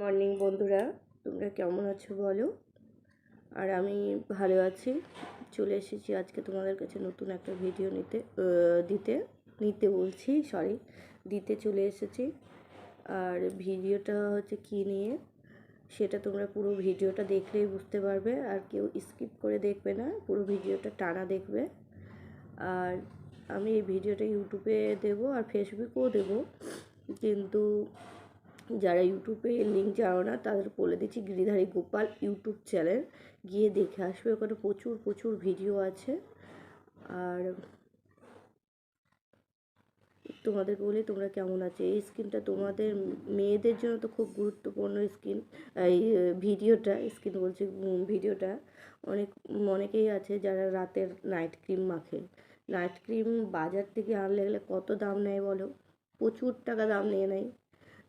Morning বন্ধুরা, তোমরা কেমন আছো বলো? আর আমি ভালো আছি। চলে এসেছি আজকে তোমাদের কাছে নতুন একটা ভিডিও নিতে দিতে, নিতে বলছি সরি দিতে চলে এসেছি। আর ভিডিওটা হচ্ছে কী নিয়ে? সেটা তোমরা পুরো ভিডিওটা দেখলেই বুঝতে পারবে, আর কেউ স্কিপ করে দেখবে না, পুরো ভিডিওটা টানা দেখবে। আর আমি এই ভিডিওটা ইউটিউবে দেবো আর ফেসবুকেও দেবো। কিন্তু যারা ইউটিউবে লিঙ্ক জানো না, তাদের বলে দিচ্ছি গিরিধারী গোপাল ইউটিউব চ্যানেল গিয়ে দেখে আসবে। ওখানে প্রচুর প্রচুর ভিডিও আছে। আর তোমাদের বলি, তোমরা কেমন আছো? এই স্কিনটা তোমাদের মেয়েদের জন্য তো খুব গুরুত্বপূর্ণ স্কিন এই ভিডিওটা স্কিন বলছি ভিডিওটা অনেক, অনেকেই আছে যারা রাতের নাইট ক্রিম মাখে। নাইট ক্রিম বাজার থেকে আনলে গেলে কত দাম নেয় বলো? প্রচুর টাকা দাম নিয়ে নেয়।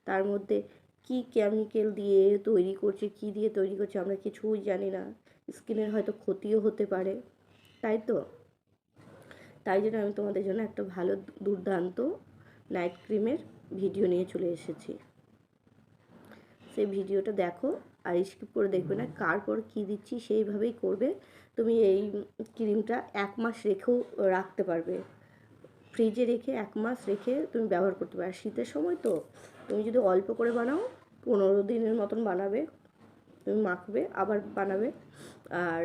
তার মধ্যে কি কেমিক্যাল দিয়ে তৈরি করছে, কি দিয়ে তৈরি করছে আমরা কিছুই জানি না। স্কিনের হয়তো ক্ষতিও হতে পারে, তাই তো? তাই জন্য আমি তোমাদের জন্য একটা ভালো দুর্দান্ত নাইট ক্রিমের ভিডিও নিয়ে চলে এসেছি। সেই ভিডিওটা দেখো আর স্কিপ করে দেখবে না কার পর কী দিচ্ছি সেইভাবেই করবে। তুমি এই ক্রিমটা এক মাস রেখেও রাখতে পারবে। ফ্রিজে রেখে এক মাস রেখে তুমি ব্যবহার করতে পারো। শীতের সময় তো তুমি যদি অল্প করে বানাও, পনেরো দিনের মতন বানাবে, তুমি মাখবে, আবার বানাবে। আর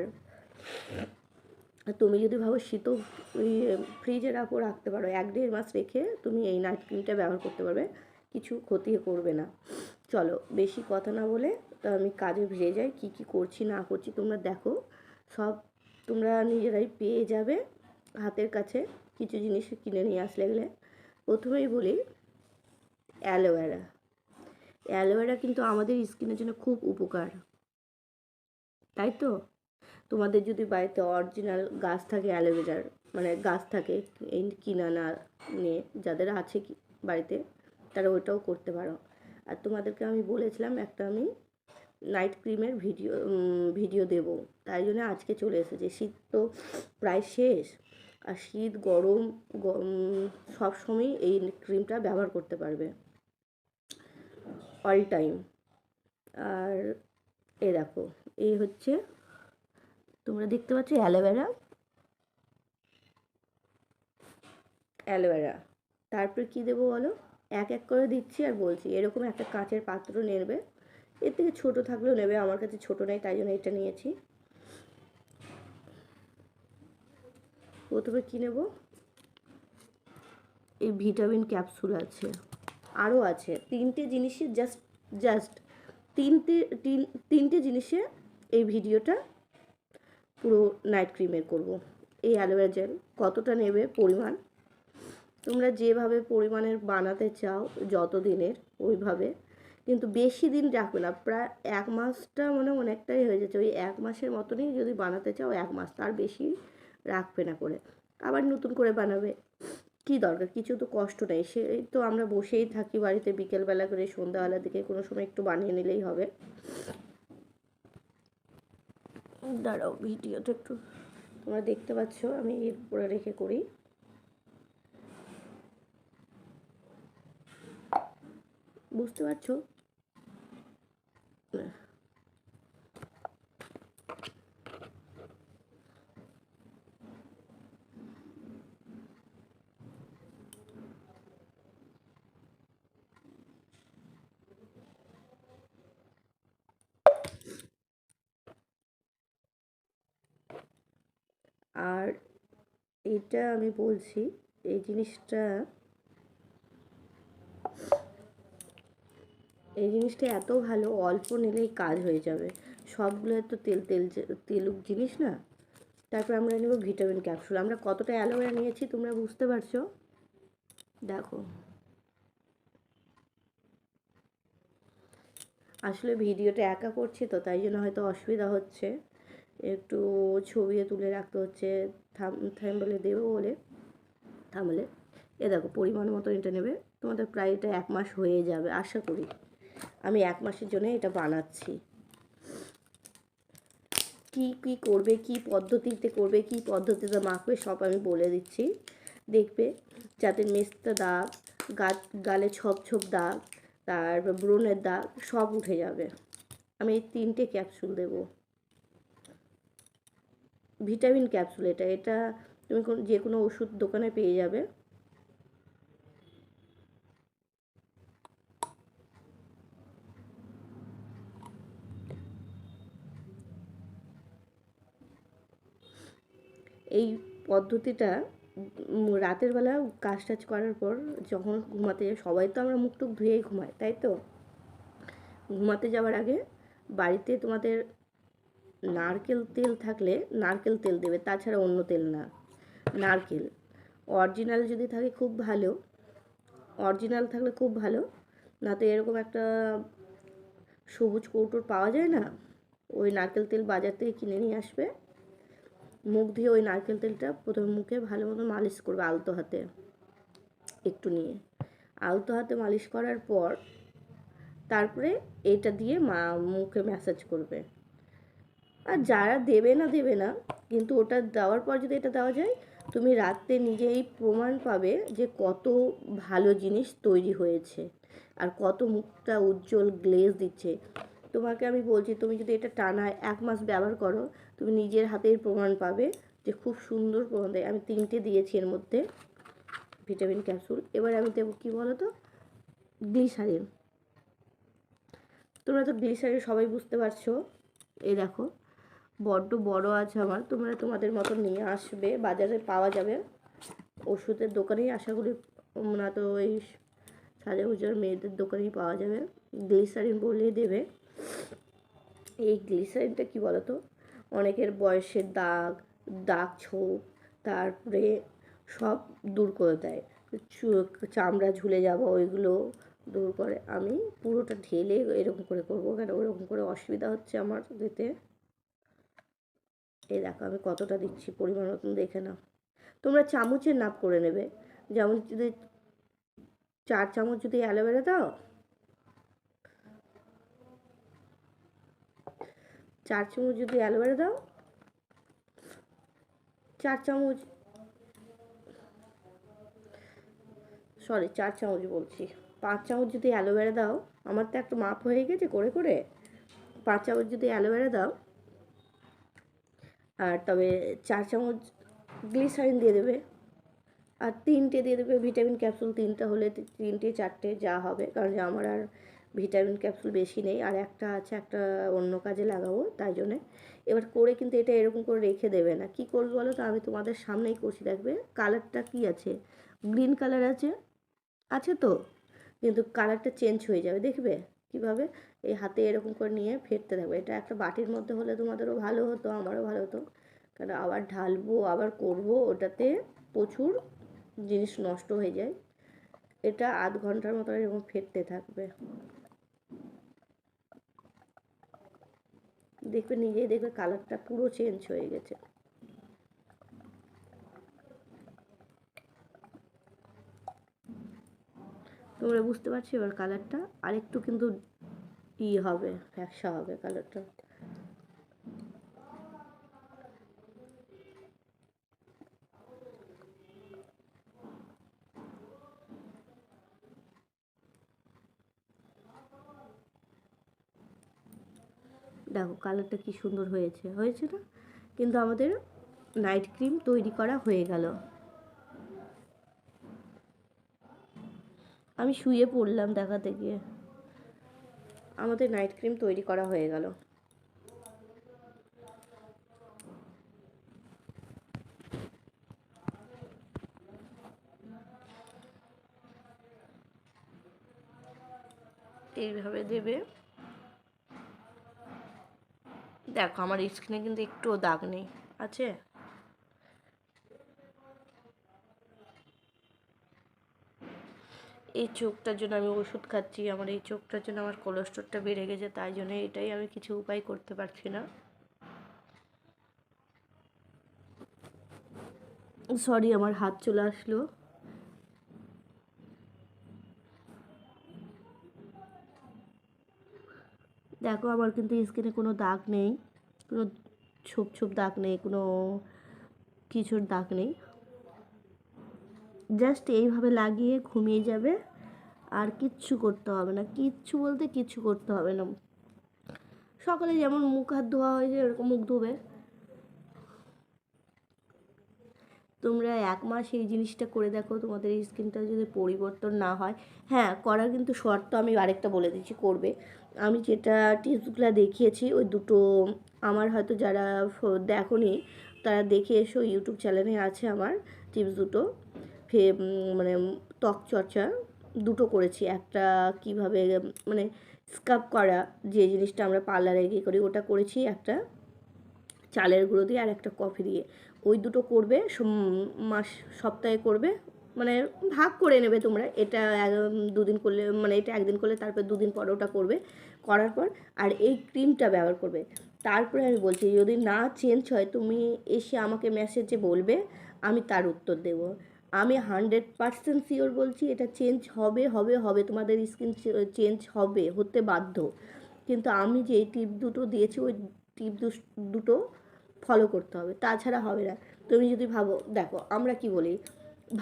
তুমি যদি ভাবো শীতও ফ্রিজে রাখো রাখতে পারো, এক দেড় মাস রেখে তুমি এই নাইট ক্রিমটা ব্যবহার করতে পারবে, কিছু ক্ষতি করবে না। চলো, বেশি কথা না বলে তো আমি কাজে ভিড়ে যাই, কি কি করছি, না করছি, তোমরা দেখো। সব তোমরা নিজেরাই পেয়ে যাবে হাতের কাছে। কিছু জিনিস কিনে নিয়ে আসলে গেলে প্রথমেই বলি, অ্যালোভেরা। অ্যালোভেরা কিন্তু আমাদের স্কিনের জন্য খুব উপকার। তাই তো? তোমাদের যদি বাড়িতে অরিজিনাল গাছ থাকে অ্যালোভেরার মানে গাছ থাকে এই কিনা না নিয়ে যাদের আছে কি বাড়িতে, তারা ওইটাও করতে পারো। আর তোমাদেরকে আমি বলেছিলাম একটা আমি নাইট ক্রিমের ভিডিও ভিডিও দেব। তাই জন্য আজকে চলে এসেছে। শীত তো প্রায় শেষ। আর শীত, গরম সব সময় এই ক্রিমটা ব্যবহার করতে পারবে। অল টাইম আর এ দেখো এই হচ্ছে, তোমরা দেখতে পাচ্ছ অ্যালোভেরা? অ্যালোভেরা। তারপর কি দেবো বলো? এক এক করে দিচ্ছি আর বলছি, এরকম একটা কাঁচের পাত্র নেবে। এর থেকে ছোটো থাকলেও নেবে, আমার কাছে ছোটো নেই, তাই জন্য এটা নিয়েছি। প্রথমে কী নেব? এই ভিটামিন ক্যাপসুল আছে, আরও আছে। তিনটে জিনিসে জাস্ট জাস্ট তিনটে, তিন, তিনটে জিনিসে এই ভিডিওটা পুরো নাইট ক্রিমের করব। এই অ্যালোভেরা জেল কতটা নেবে পরিমাণ? তোমরা যেভাবে পরিমাণের বানাতে চাও যত দিনের, ওইভাবে। কিন্তু বেশি দিন রাখবে না, প্রায় এক মাসটা মানে অনেকটাই হয়ে যাচ্ছে। ওই এক মাসের মতনই যদি বানাতে চাও, এক মাস, তার বেশি রাখবে না করে। আবার নতুন করে বানাবে। কি দরকার? কিছু তো কষ্ট নেই। সেই তো আমরা বসেই থাকি বাড়িতে বিকেলবেলা করে, সন্ধ্যাবেলার দিকে কোনো সময় একটু বানিয়ে নিলেই হবে। দাঁড়াও, ভিডিওটা একটু তোমরা দেখতে পাচ্ছ, আমি এর উপরে রেখে করি। বুঝতে পারছ? আর এটা আমি বলছি, এই জিনিসটা এই জিনিসটা এত ভালো, অল্প নিলেই কাজ হয়ে যাবে। সবগুলো তো তেল তেল তেলুক জিনিস না? তারপর আমরা নেব ভিটামিন ক্যাপসুল। আমরা কতটা অ্যালোভেরা নিয়েছি তোমরা বুঝতে পারছ? দেখো। আসলে ভিডিওটা একা করছি তো, তাই জন্য হয়তো অসুবিধা হচ্ছে। একটু ছবি তুলে রাখতে হচ্ছে, থাম থাম্বলে দেবো বলে থামলে এ দেখো, পরিমাণ মতো এটা নেবে। তোমাদের প্রায় এটা এক মাস হয়ে যাবে, আশা করি। আমি এক মাসের জন্য এটা বানাচ্ছি। কি কি করবে, কি পদ্ধতিতে করবে, কি পদ্ধতিতে মাখবে, সব আমি বলে দিচ্ছি। দেখবে, যাতে মেস্তা দাগ গা গালে ছপ, ছোপ দাগ, তারপর ব্রণের দাগ সব উঠে যাবে। আমি এই তিনটে ক্যাপসুল দেব। ভিটামিন ক্যাপসুল এটা এটা তুমি কোন, যে কোনো ওষুধ দোকানে পেয়ে যাবে। এই পদ্ধতিটা রাতের বেলা কাজ টাজ করার পর যখন ঘুমাতে যাই, সবাই তো আমরা মুখ টুক ধুয়েই ঘুমাই তাই তো? ঘুমাতে যাওয়ার আগে বাড়িতে তোমাদের নারকেল তেল থাকলে নারকেল তেল দেবে, তাছাড়া অন্য তেল না। নারকেল। অরিজিনাল যদি থাকে খুব ভালো। অরিজিনাল থাকলে খুব ভালো। না তো এরকম একটা সবুজ কৌটোর পাওয়া যায় না? ওই নারকেল তেল বাজার থেকে কিনে নিয়ে আসবে। মুখ দিয়ে ওই নারকেল তেলটা প্রথমে মুখে ভালো মতো মালিশ করবে আলতো হাতে। একটু নিয়ে। আলতো হাতে মালিশ করার পর তারপরে এটা দিয়ে মা মুখে ম্যাসাজ করবে। আর যারা দেবে না দেবে না। কিন্তু ওটা দেওয়ার পর যদি এটা দেওয়া যায়, তুমি রাত্রে নিজেই প্রমাণ পাবে যে কত ভালো জিনিস তৈরি হয়েছে আর কত মুখটা উজ্জ্বল গ্লেজ দিচ্ছে। তোমাকে আমি বলছি, তুমি যদি এটা টানা এক মাস ব্যবহার করো, তুমি নিজের হাতেই প্রমাণ পাবে যে খুব সুন্দর প্রমাণ দেয়। আমি তিনটে দিয়েছি এর মধ্যে, ভিটামিন ক্যাপসুল। এবার আমি দেবো কী বলো তো গ্লিসারিন। তোমরা তো গ্লিসারিন সবাই বুঝতে পারছ। এই দেখো। বড্ড বড় আছে আমার। তোমরা তোমাদের মতো নিয়ে আসবে, বাজারে পাওয়া যাবে। ওষুধের দোকানেই আশা করি, না তো ওই সাজা উজার মেয়েদের দোকানেই পাওয়া যাবে। গ্লিসারিন বললেই দেবে। এই গ্লিসারিনটা কী বলতো? অনেকের বয়সের দাগ দাগ ছোপ, তারপরে সব দূর করে দেয়। চামড়া ঝুলে যাওয়া, ওইগুলো দূর করে। আমি পুরোটা ঢেলে এরকম করে করব কেন? ওরকম করে অসুবিধা হচ্ছে আমার দিতে। এই দেখো, আমি কতটা দিচ্ছি, পরিমাণ মতন দেখে নাও। তোমরা চামচের নাপ করে নেবে। যেমন যদি চার চামচ যদি অ্যালোভেরা দাও, চার চামচ যদি অ্যালোভেরা দাও, চার চামচ, সরি, চার চামচ বলছি। পাঁচ চামচ যদি অ্যালোভেরা দাও, আমার তো একটা মাপ হয়ে গেছে, করে করে। পাঁচ চামচ যদি অ্যালোভেরা দাও আর তবে চার চামচ গ্লিসারিন দিয়ে দেবে। আর তিনটে দিয়ে দেবে ভিটামিন ক্যাপসুল। তিনটা হলে তিনটে, চারটে যা হবে। কারণ যে আমার আর ভিটামিন ক্যাপসুল বেশি নেই। আর একটা আছে, একটা অন্য কাজে লাগাবো, তাই জন্যে। এবার করে কিন্তু এটা এরকম করে রেখে দেবে না। কি করবে বলো তো? আমি তোমাদের সামনেই করছি। দেখবে কালারটা কি আছে? গ্রিন কালার আছে। আছে তো? কিন্তু কালারটা চেঞ্জ হয়ে যাবে। দেখবে? কীভাবে এই হাতে এরকম করে নিয়ে ফেটতে থাকবে এটা একটা বাটির মধ্যে হলে তোমাদেরও ভালো হতো, আমারও ভালো হতো। কারণ আবার ঢালবো, আবার করব, ওটাতে প্রচুর জিনিস নষ্ট হয়ে যায়। এটা আধ ঘণ্টার মতো এরকম ফেটতে থাকবে। দেখবে নিজেই দেখবে কালারটা পুরো চেঞ্জ হয়ে গেছে। তোমরা বুঝতে পারছ এবার কালারটা আরেকটু কিন্তু ই হবে, ফ্যাকসা হবে কালারটা দেখো কালারটা কি সুন্দর হয়েছে। হয়েছে না? কিন্তু আমাদের নাইট ক্রিম তৈরি করা হয়ে গেল। আমি শুয়ে পড়লাম দেখাতে গিয়ে আমাদের নাইট ক্রিম তৈরি করা হয়ে গেল। এইভাবে দেবে। দেখো, আমার স্কিনে কিন্তু একটুও দাগ নেই। আছে? এই চোখটার জন্য আমি ওষুধ খাচ্ছি, আমার এই চোখটার জন্য আমার কোলেস্ট্রলটা বেড়ে গেছে, তাই জন্য এটাই আমি কিছু উপায় করতে পারছি না। সরি আমার হাত চলে আসলো। দেখো, আমার কিন্তু স্কিনে কোনো দাগ নেই, কোনো ছোপ ছোপ দাগ নেই, কোনো কিছুর দাগ নেই। জাস্ট এইভাবে লাগিয়ে ঘুমিয়ে যাবে। আর কিচ্ছু করতে হবে না। কিচ্ছু বলতে কিচ্ছু করতে হবে না। সকালে যেমন মুখ হাত ধোয়া হয়েছে, এরকম মুখ ধোবে। তোমরা এক মাস এই জিনিসটা করে দেখো, তোমাদের এই স্কিনটা যদি পরিবর্তন না হয়। হ্যাঁ করার কিন্তু শর্ত আমি আরেকটা বলে দিচ্ছি, করবে। আমি যেটা টিপসগুলো দেখিয়েছি, ওই দুটো আমার হয়তো যারা দেখোনি, তারা দেখে এসো ইউটিউব চ্যানেলে আছে আমার টিপস দুটো। ফে মানে ত্বক চর্চা দুটো করেছি। একটা কীভাবে মানে স্কাব করা, যে জিনিসটা আমরা পার্লারে গিয়ে করি, ওটা করেছি একটা চালের গুঁড়ো দিয়ে আর একটা কফি দিয়ে। ওই দুটো করবে মাস, সপ্তাহে করবে মানে ভাগ করে নেবে তোমরা। এটা দুদিন করলে মানে এটা একদিন করলে তারপর দুদিন পর ওটা করবে। করার পর, আর এই ক্রিমটা ব্যবহার করবে। তারপরে আমি বলছি, যদি না চেঞ্জ হয়, তুমি এসে আমাকে মেসেজে বলবে, আমি তার উত্তর দেবো। আমি হান্ড্রেড পার্সেন্ট শিওর বলছি, এটা চেঞ্জ হবে হবে হবে, তোমাদের স্কিন চেঞ্জ হবে, হতে বাধ্য। কিন্তু আমি যে টিপ দুটো দিয়েছি, ওই টিপ দুটো ফলো করতে হবে, তাছাড়া হবে না। তুমি যদি ভাবো, দেখো, আমরা কি বলি,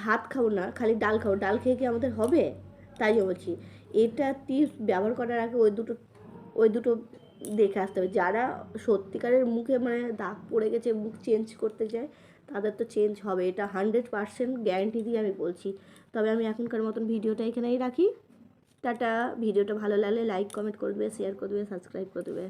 ভাত খাব না, খালি ডাল খাব, ডাল খেয়ে কি আমাদের হবে? তাই বলছি, এটা টিপস ব্যবহার করার আগে ওই দুটো ওই দুটো দেখে আসতে হবে। যারা সত্যিকারের মুখে মানে দাগ পড়ে গেছে, মুখ চেঞ্জ করতে চায় তাদের তো চেঞ্জ হবে। এটা হান্ড্রেড পারসেন্ট গ্যারেন্টি দিয়ে আমি বলছি। তবে আমি এখনকার মতন ভিডিওটা এখানেই রাখি। টাটা, ভিডিওটা ভালো লাগলে লাইক কমেন্ট করবে শেয়ার করবে সাবস্ক্রাইব করবে।